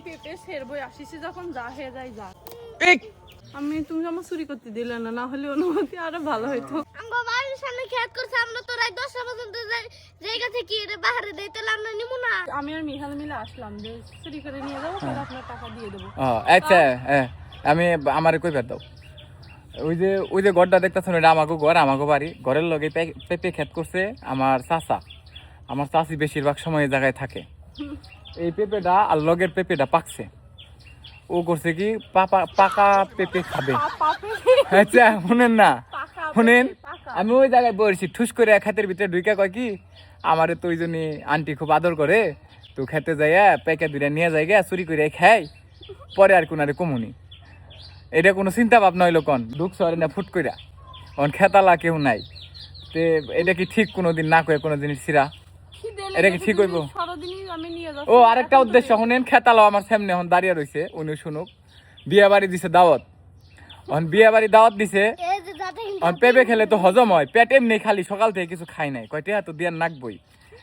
পেঁপে সেরবই আসিছি যখন যা হয়ে যায় যা। আমি তুমি আমার চুরি করতে দিলে না না হলে অনুমতি আরও ভালো হইতো। আমগো বাড়ির সামনে খেত করছে আমরা তো রাত দশটা পর্যন্ত যাই- জায়গা থেকে এটা বাহারে দেই তাহলে আমরা নিমু না? আমি আর মিহাল মিলে আসলাম যে চুরি করে নিয়ে যাব তাহলে আপনার টাকা দিয়ে দেবো। আচ্ছা হ্যাঁ আমি আমার কই বের দাও? ওই যে ওই যে ঘরটা দেখতেছেন ওইটা আমাকে ঘর আমাকে বাড়ি। ঘরের লগে পে- পেঁপে ক্ষেত করছে আমার চাচা। আমার চাচি বেশিরভাগ সময় এই জায়গায় থাকে। এই পেঁপেটা আর লগের পেঁপেটা পাকছে। ও করছে কি পাপা পাকা পেঁপে খাবে। আচ্ছা শুনেন না। শুনেন আমি ওই জায়গায় বসছি ঠুস করে খাতের ভিতরে ঢুকে কয় কি আমারে তো ওই জন্যই আন্টি খুব আদর করে তো খেতে যাইয়া প্যাকে দুইটা নিয়ে যাই গা চুরি করে খাই পরে আর কোনারে কমুনি। এটা কোনো চিন্তা ভাবনা হইল কন ঢুক সরে না ফুট কইরা। অন খেতালা কেউ নাই। তে এটা কি ঠিক কোনোদিন না কয়ে কোনো জিনিস ছিড়া? এটা কি ঠিক হইবো? ও আরেকটা উদ্দেশ্য। শুনেন খেতালাও আমার সামনে এখন দাঁড়িয়ে রয়েছে উনি শুনুক। বিয়ে বাড়ি দিছে দাওয়াত। অন বিয়ে বাড়ি দাওয়াত দিছে। আর পেঁপে খেলে তো হজম হয়। পেট এমনি খালি সকাল থেকে কিছু খাই নাই। কয়টা তো দিয়ে নাকবই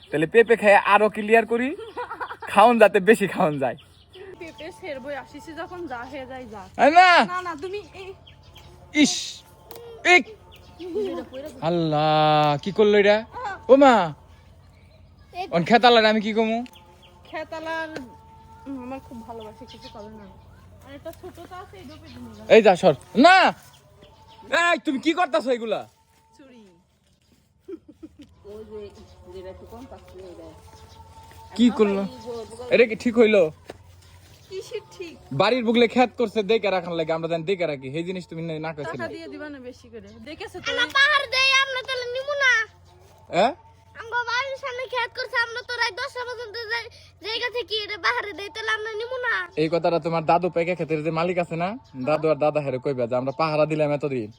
তাহলে পেঁপে খেয়ে আরও ক্লিয়ার করি। খাওন যাতে বেশি খাওন যায়। পেঁপে সেরবই আসিছি যখন যা হয়ে যায় যা। না না না তুমি ইস! ইক আল্লাহ কি করল এটা? ও মা! অন খেতালার আমি কি কমু? খেতালার আমার খুব ভালোবাসে কিছু করে না। আর একটা ছোটটা আছে এই ডোপে এই যা সর। না! এই তুমি কি করতেছো এগুলা? চুরি কি করল? এটা কি ঠিক হইল? বাড়ির বুগলে খেত করছে দেখে রাখার লাগে আমরা জানি দেখে রাখি। সেই জিনিস তুমি না কইছিল টাকা দিয়ে দিবা না বেশি করে। দেখেছ তো? আমরা দেই আমরা তাহলে নিমু না। হ্যাঁ? আমগো বাড়ির সামনে খেত করছে আমরা তো রাত দশটা পর্যন্ত যাই- জায়গা থেকে এটা বাহারে দেই তাহলে আমরা নিমু না। এই কথাটা তোমার দাদু পেকে ক্ষেতের যে মালিক আছে না দাদু আর দাদা হেরে কইবা যে আমরা পাহারা দিলাম এতদিন।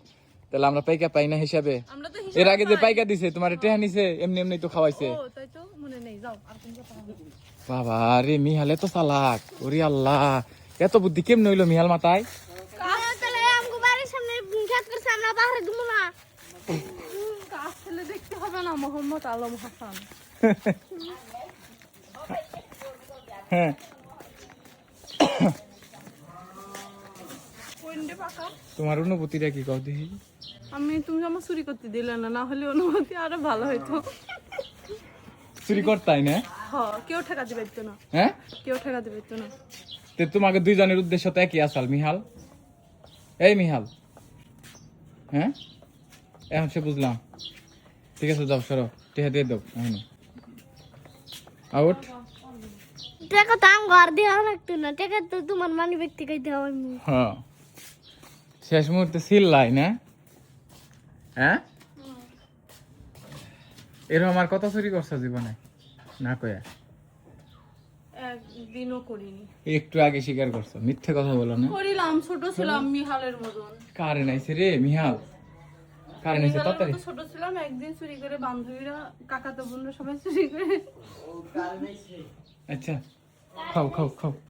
তাহলে আমরা পাইকা পাই না হিসাবে। আমরা এর আগে যে পাইকা দিছে তোমার টেহা নিছে এমনি এমনি তো খাওয়াইছে। ও তাই তো মনে নেই যাও আর কোন কথা হবে বাবা রে মিহাল এত চালাক ওরে আল্লাহ। এত বুদ্ধি কেমনে হইল মিহাল মাথায়? দেখতে হবে না মোহাম্মদ আলম হাসান। হ্যাঁ। তোমার অনুভূতিটা কি কও দেখি। আমি তুমি আমার চুরি করতে দিলে না না হলে অনুভূতি আরও ভালো হইতো। চুরি করতাই না? হ কেউ ঠেকা দিবে তো না। হ্যাঁ? কেউ ঠেকা দিবে তো না। তে তোমাকে দুইজনের উদ্দেশ্য তো একই আসাল মিহাল। এই মিহাল। হ্যাঁ? এখন সে বুঝলাম। ঠিক আছে যাও সরো। টেহা দিয়ে দাও আউট। টাকা তো আম ঘর দেওয়া লাগতো না টাকা তো তোমার মানি ব্যক্তি কে দেওয়া হয়নি। হ্যাঁ। শেষ মুহূর্তে সিল্লাই না? হ্যাঁ? এরকম আমার কথা চুরি করছ জীবনে? না কয়া? একদিনও করিনি। একটু আগে স্বীকার করছ মিথ্যে কথা বলো না। করিলাম ছোট ছিলাম মিহালের মতন। কারে নাইছে রে মিহাল? কারে এসে তাড়াতাড়ি ছোট ছিলাম একদিন চুরি করে বান্ধবীরা কাকাতো বোনরা সবাই চুরি করে আচ্ছা খাও খাও খাও।